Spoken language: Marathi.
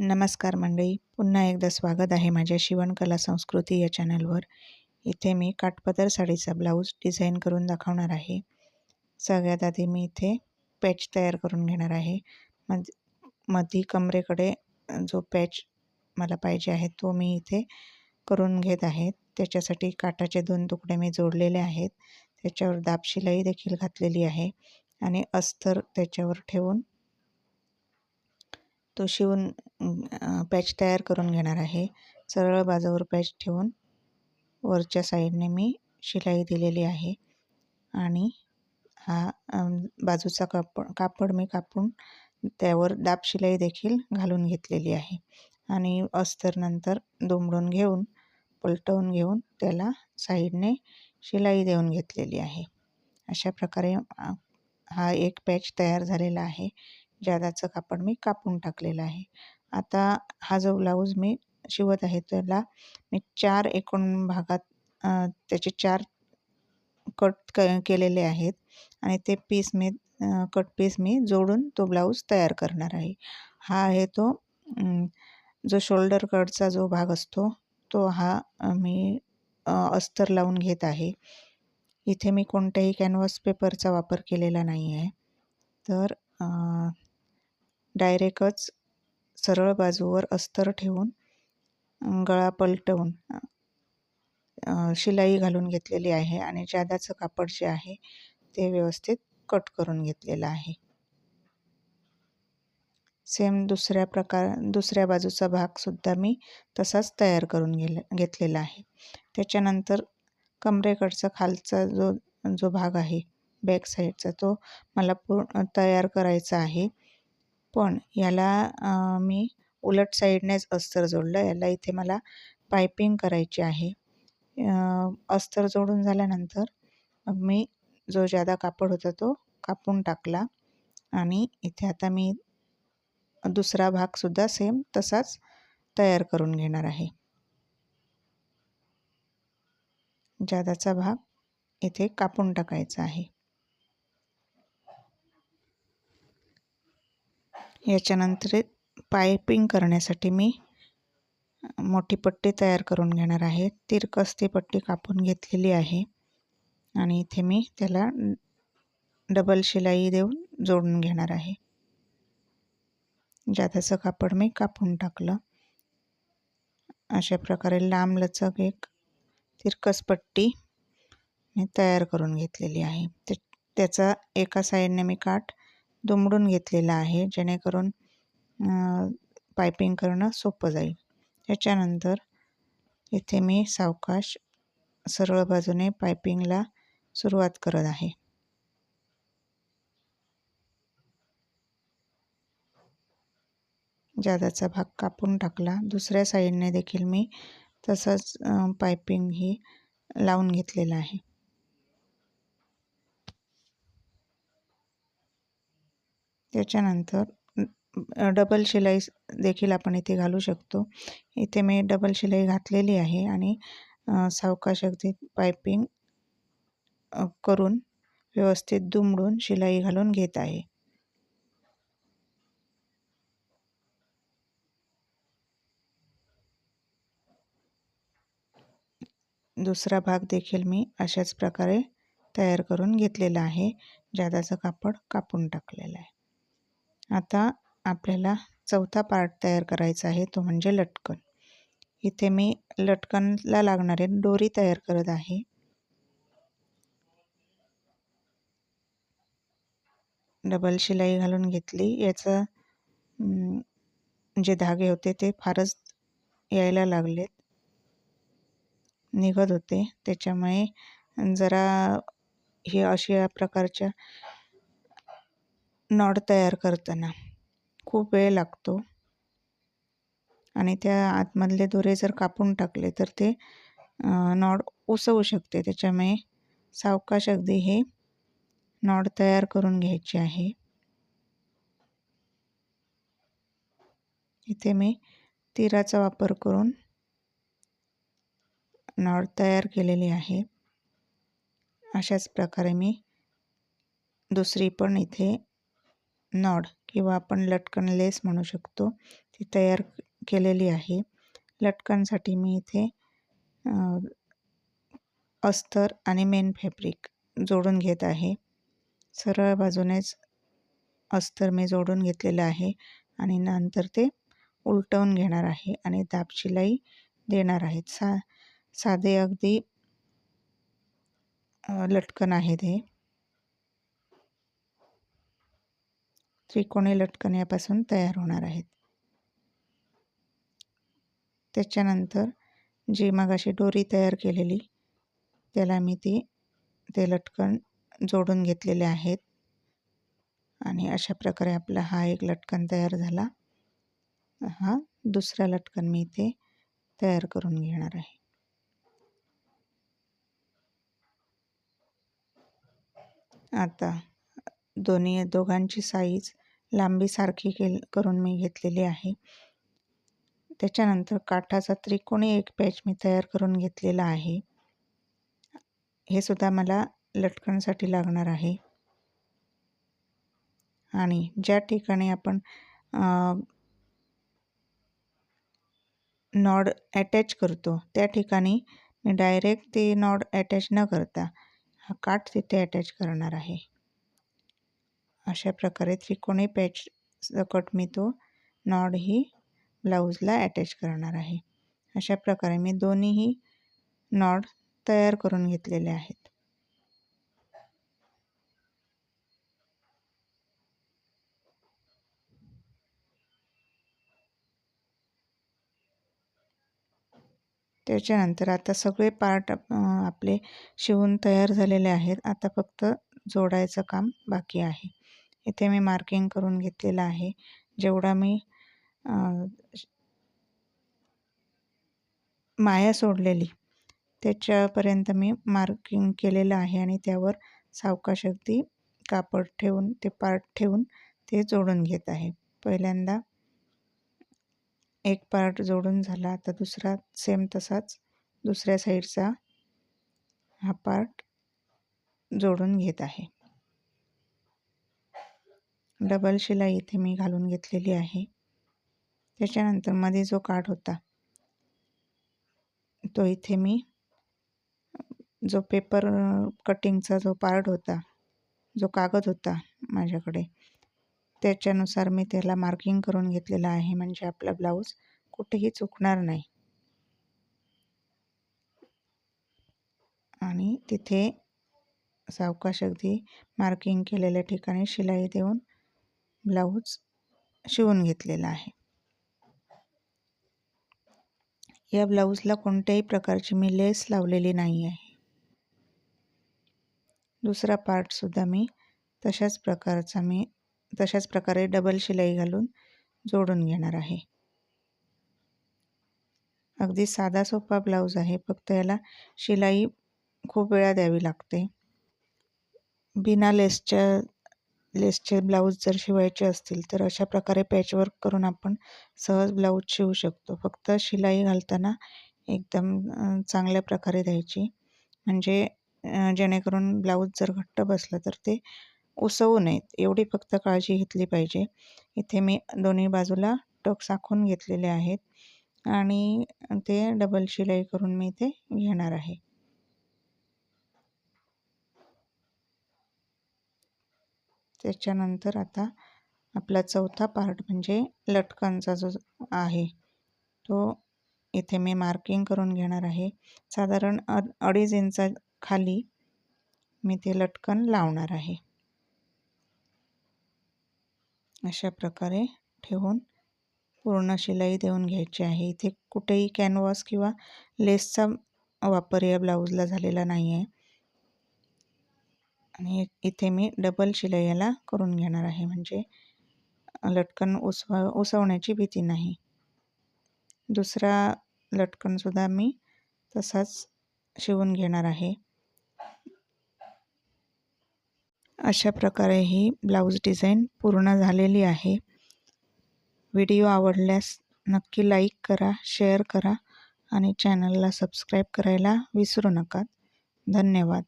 नमस्कार मंडळी. पुन्हा एकदा स्वागत आहे माझ्या शिवणकला संस्कृती या चॅनलवर. इथे मी काठपदर साडीचा ब्लाऊज डिझाईन करून दाखवणार आहे. सगळ्यात आधी मी इथे पॅच तयार करून घेणार आहे. मध मधी कमरेकडे जो पॅच मला पाहिजे आहे तो मी इथे करून घेत आहे. त्याच्यासाठी काटाचे दोन तुकडे मी जोडलेले आहेत. त्याच्यावर दाबशिलाई देखील घातलेली आहे आणि अस्तर त्याच्यावर ठेवून तो शिवून पॅच तयार करून घेणार आहे. सरळ बाजूवर पॅच ठेवून वरच्या साईडने मी शिलाई दिलेली आहे. आणि हा बाजूचा कापड कापड मी कापून त्यावर दाब शिलाई देखील घालून घेतलेली आहे. आणि अस्तर नंतर दुमडून घेऊन पलटवून घेऊन त्याला साईडने शिलाई देऊन घेतलेली आहे. अशा प्रकारे हा एक पॅच तयार झालेला आहे. जादाचं कापड मी कापून टाकलेलं आहे. आता हा जो ब्लाऊज मी शिवत आहे त्याला मी चार एकूण भागात त्याचे चार कट क केलेले आहेत आणि ते पीस मी कट पीस मी जोडून तो ब्लाऊज तयार करणार आहे. हा आहे तो जो शोल्डर कटचा जो भाग असतो तो हा मी अस्तर लावून घेत आहे. इथे मी कोणत्याही कॅनव्हास पेपरचा वापर केलेला नाही आहे तर डायरेक्टच सरळ बाजूवर अस्तर ठेवून गळा पलटवून शिलाई घालून घेतलेली आहे आणि जादाचं कापड जे आहे ते व्यवस्थित कट करून घेतलेलं आहे. सेम दुसऱ्या प्रकार दुसऱ्या बाजूचा भागसुद्धा मी तसाच तयार करून गेले घेतलेला आहे. त्याच्यानंतर कमरेकडचा खालचा जो जो भाग आहे बॅक साईडचा तो मला पूर्ण तयार करायचा आहे. पण याला मी उलट साईडनेच अस्तर जोडलं. याला इथे मला पायपिंग करायची आहे. अस्तर जोडून झाल्यानंतर मग मी जो जादा कापड होता तो कापून टाकला आणि इथे आता मी दुसरा भागसुद्धा सेम तसाच तयार करून घेणार आहे. जादाचा भाग इथे कापून टाकायचा आहे. याच्यानंतर पायपिंग करण्यासाठी मी मोठी पट्टी तयार करून घेणार आहे. तिरकस ती पट्टी कापून घेतलेली आहे. आणि इथे मी त्याला डबल शिलाई देऊन जोडून घेणार आहे. जादाचं कापड मी कापून टाकलं. अशा प्रकारे लांब लचक एक तिरकस पट्टी मी तयार करून घेतलेली आहे. ते त्याचा एका साईडने मी काठ दुमडून घेतलेला आहे जेणेकरून पायपिंग करणं सोपं जाईल. त्याच्यानंतर इथे मी सावकाश सरळ बाजूने पायपिंगला सुरुवात करत आहे. जादाचा भाग कापून टाकला. दुसऱ्या साईडने देखील मी तसंच पायपिंग ही लावून घेतलेलं आहे. त्याच्यानंतर डबल शिलाई देखील आपण इथे घालू शकतो. इथे मी डबल शिलाई घातलेली आहे आणि सावकाश अगदी पायपिंग करून व्यवस्थित दुमडून शिलाई घालून घेत आहे. दुसरा भाग देखील मी अशाच प्रकारे तयार करून घेतलेला आहे. ज्यादाचं कापड कापून टाकलेलं आहे. आता आपल्याला चौथा पार्ट तयार करायचा आहे तो म्हणजे लटकन. इथे मी लटकनला लागणारे दोरी तयार करत आहे. डबल शिलाई घालून घेतली. याचं जे धागे होते ते फारच यायला लागलेत. निघत होते. त्याच्यामुळे जरा हे अशा प्रकारच्या नॉड तयार करताना. खूप वेळ लागतो. आणि त्या आतमधले दोरे जर कापून टाकले तर ते नॉड उसवू शकते. त्याच्यामुळे सावकाश अगदी हे नॉड तयार करून घ्यायचे आहे. इथे मी तिराचा वापर करून नॉड तयार केलेली आहे. अशाच प्रकारे मी दुसरी पण इथे नॉड किंवा आपण लटकन लेस म्हणू शकतो ती तयार केलेली आहे. लटकनसाठी मी इथे अस्तर आणि मेन फॅब्रिक जोडून घेत आहे. सरळ बाजूनेच अस्तर मी जोडून घेतलेलं आहे आणि नंतर ते उलटवून घेणार आहे आणि दाब शिलाई देणार आहेत. सा साधे अगदी लटकन आहे ते. त्रिकोणी लटकन यापासून तयार होणार आहेत. त्याच्यानंतर जी मगाशी दोरी डोरी तयार केलेली त्याला मी ती ते लटकन जोडून घेतलेले आहेत. आणि अशा प्रकारे आपला हा एक लटकन तयार झाला. हा दुसरा लटकन मी इथे तयार करून घेणार आहे. आता दोन्ही दोघांची साईज लांबी सारखी केल करून मी घेतलेली आहे. त्याच्यानंतर काठाचा त्रिकोणी एक पॅच मी तयार करून घेतलेला आहे. हे सुद्धा मला लटकणसाठी लागणार आहे. आणि ज्या ठिकाणी आपण नॉड अटॅच करतो त्या ठिकाणी मी डायरेक्ट ते नॉड अटॅच न करता हा काठ तिथे अटॅच करणार आहे. अशा प्रकारे त्रिकोणी पॅच सकट मी तो नॉड ही ब्लाऊजला अटॅच करणार आहे. अशा प्रकारे मी दोन्हीही नॉड तयार करून घेतलेले आहेत. त्याच्यानंतर आता सगळे पार्ट आपले शिवून तयार झालेले आहेत. आता फक्त जोडायचं काम बाकी आहे. इथे मी मार्किंग करून घेतलेलं आहे. जेवढा मी माया सोडलेली त्याच्यापर्यंत मी मार्किंग केलेलं आहे आणि त्यावर सावकाश अगदी कापड ठेवून ते पार्ट ठेवून ते जोडून घेत आहे. पहिल्यांदा एक पार्ट जोडून झाला आता दुसरा सेम तसाच दुसऱ्या साईडचा हा पार्ट जोडून घेत आहे. डबल शिलाई इथे मी घालून घेतलेली आहे. त्याच्यानंतरमध्ये जो काठ होता तो इथे मी जो पेपर कटिंगचा जो पार्ट होता जो कागद होता माझ्याकडे त्याच्यानुसार मी त्याला मार्किंग करून घेतलेला आहे. म्हणजे आपला ब्लाऊज कुठेही चुकणार नाही. आणि तिथे सावकाश अगदी मार्किंग केलेल्या ठिकाणी शिलाई देऊन ब्लाऊज शिवून घेतलेला आहे. या ब्लाऊजला कोणत्याही प्रकारची मी लेस लावलेली नाही आहे. दुसरा पार्टसुद्धा मी तशाच प्रकारचा मी तशाच प्रकारे डबल शिलाई घालून जोडून घेणार आहे. अगदी साधा सोपा ब्लाऊज आहे फक्त याला शिलाई खूप वेळा द्यावी लागते. बिना लेसच्या लेसचे ब्लाऊज जर शिवायचे असतील तर अशा प्रकारे पॅचवर्क करून आपण सहज ब्लाऊज शिवू शकतो. फक्त शिलाई घालताना एकदम चांगल्या प्रकारे द्यायची. म्हणजे जेणेकरून ब्लाऊज जर घट्ट बसलं तर ते उसवू नयेत. एवढी फक्त काळजी घेतली पाहिजे. इथे मी दोन्ही बाजूला टोक साखून घेतलेले आहेत. आणि ते डबल शिलाई करून मी इथे घेणार आहे. त्याच्यानंतर आता आपला चौथा पार्ट म्हणजे लटकनचा जो आहे तो इथे मी मार्किंग करून घेणार आहे. साधारण अडीच इंचा खाली मी ते लटकन लावणार आहे. अशा प्रकारे ठेवून पूर्ण शिलाई देऊन घ्यायची आहे. इथे कुठेही कॅनव्हास किंवा लेसचा वापर या ब्लाऊजला झालेला नाही आहे आणि इथे मी डबल शिलाई याला करून घेणार आहे. म्हणजे लटकन उसव उसवण्याची भीती नाही. दुसरा लटकनसुद्धा मी तसाच शिवून घेणार आहे. अशा प्रकारे ही ब्लाऊज डिझाईन पूर्ण झालेली आहे. व्हिडिओ आवडल्यास नक्की लाईक करा शेअर करा आणि चॅनलला सबस्क्राईब करायला विसरू नका. धन्यवाद.